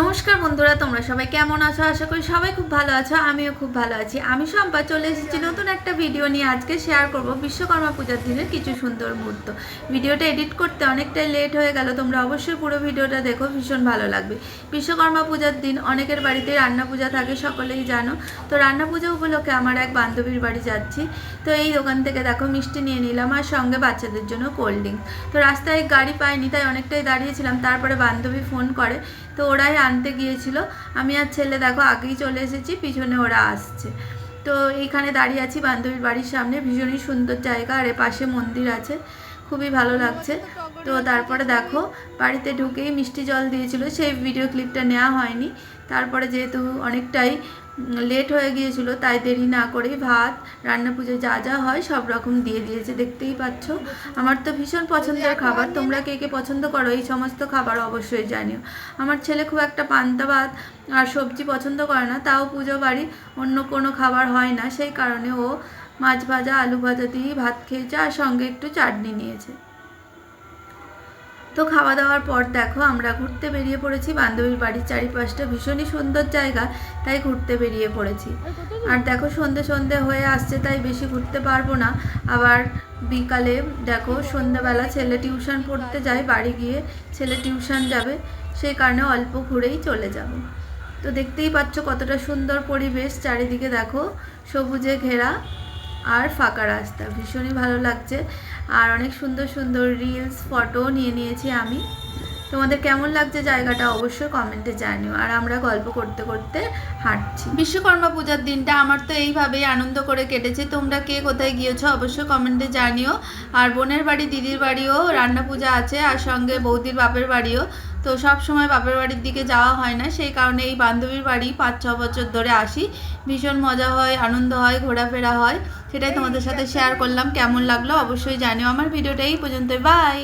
নমস্কার বন্ধুরা, তোমরা সবাই কেমন আছো? আশা করি সবাই খুব ভালো আছো, আমিও খুব ভালো আছি। আমি সম্পা চলে এসেছি নতুন একটা ভিডিও নিয়ে। আজকে শেয়ার করব বিশ্বকর্মা পূজার দিনের কিছু সুন্দর মুহূর্ত। ভিডিওটা এডিট করতে অনেকটাই লেট হয়ে গেল, তোমরা অবশ্যই পুরো ভিডিওটা দেখো, ভীষণ ভালো লাগবে। বিশ্বকর্মা পূজার দিন, অনেকের বাড়িতে রান্না পূজা থাকে, সকলেই জানো। তো রান্না পূজা উপলক্ষে আমার এক বান্ধবীর বাড়ি যাচ্ছি। তো এই দোকান থেকে দেখো, মিষ্টি নিয়ে নিলাম আর সঙ্গে বাচ্চাদের জন্য কোল্ড ড্রিঙ্কস তো রাস্তায় গাড়ি পাইনি, তাই অনেকটাই দাঁড়িয়েছিলাম। তারপরে বান্ধবী ফোন করে। তো ওরাই আনতে গিয়েছিল। আমি আর ছেলে দেখো আগেই চলে এসেছি, পিছনে ওরা আসছে। তো এইখানে দাঁড়িয়ে আছি বান্ধবীর বাড়ির সামনে, ভীষণই সুন্দর জায়গা, আর এ পাশে মন্দির আছে, খুবই ভালো লাগছে। তো তারপরে দেখো, বাড়িতে ঢুকেই মিষ্টি জল দিয়েছিল, সেই ভিডিও ক্লিপটা নেওয়া হয়নি। তারপরে যেহেতু অনেকটাই লেট হয়ে গিয়েছিল, তাই দেরি না করেই ভাত, রান্না পুজো যা যা হয় সব রকম দিয়ে দিয়েছে, দেখতেই পাচ্ছ। আমার তো ভীষণ পছন্দের খাবার, তোমরা কে কে পছন্দ করো, এই সমস্ত খাবার অবশ্যই জানিও। আমার ছেলে খুব একটা পান্তা ভাত আর সবজি পছন্দ করে না, তাও পুজো বাড়ি অন্য কোনো খাবার হয় না, সেই কারণে ও মাছ ভাজা, আলু ভাজা দিয়েই ভাত খেয়েছে আর সঙ্গে একটু চাটনি নিয়েছে। তো খাওয়া দাওয়ার পর দেখো আমরা ঘুরতে বেরিয়ে পড়েছি। বান্ধবীর বাড়ির চারিপাশটা ভীষণই সুন্দর জায়গা, তাই ঘুরতে বেরিয়ে পড়েছি। আর দেখো সন্ধে সন্ধে হয়ে আসছে, তাই বেশি ঘুরতে পারব না। আবার বিকালে দেখো সন্ধ্যাবেলা ছেলে টিউশন পড়তে যায়, বাড়ি গিয়ে ছেলে টিউশন যাবে সেই কারণে অল্প ঘুরেই চলে যাব। তো দেখতেই পাচ্ছ কতটা সুন্দর পরিবেশ, চারিদিকে দেখো সবুজে ঘেরা। আর ফাঁকা রাস্তা, ভীষণই ভালো লাগছে। আর অনেক সুন্দর সুন্দর রিলস ফটো নিয়ে নিয়েছি আমি। তোমাদের কেমন লাগছে জায়গাটা অবশ্যই কমেন্টে জানিও। আর আমরা গল্প করতে করতে হাঁটছি। বিশ্বকর্মা পূজার দিনটা আমার তো এইভাবেই আনন্দ করে কেটেছে। তোমরা কে কোথায় গিয়েছো অবশ্যই কমেন্টে জানিও। আর বোনের বাড়ি, দিদির বাড়িও রান্না পূজা আছে, আর সঙ্গে বৌদির বাপের বাড়িও। তো সব সময় বাপের বাড়ির দিকে যাওয়া হয় না। সেই কারণে এই বান্ধবীর বাড়ি পাঁচ, ছ বছর ধরে আসি। ভীষণ মজা হয়, আনন্দ হয়, ঘোরাফেরা হয়। সেটাই তোমাদের সাথে শেয়ার করলাম। কেমন লাগল অবশ্যই জানিও। আমার ভিডিওটা এই পর্যন্ত বাই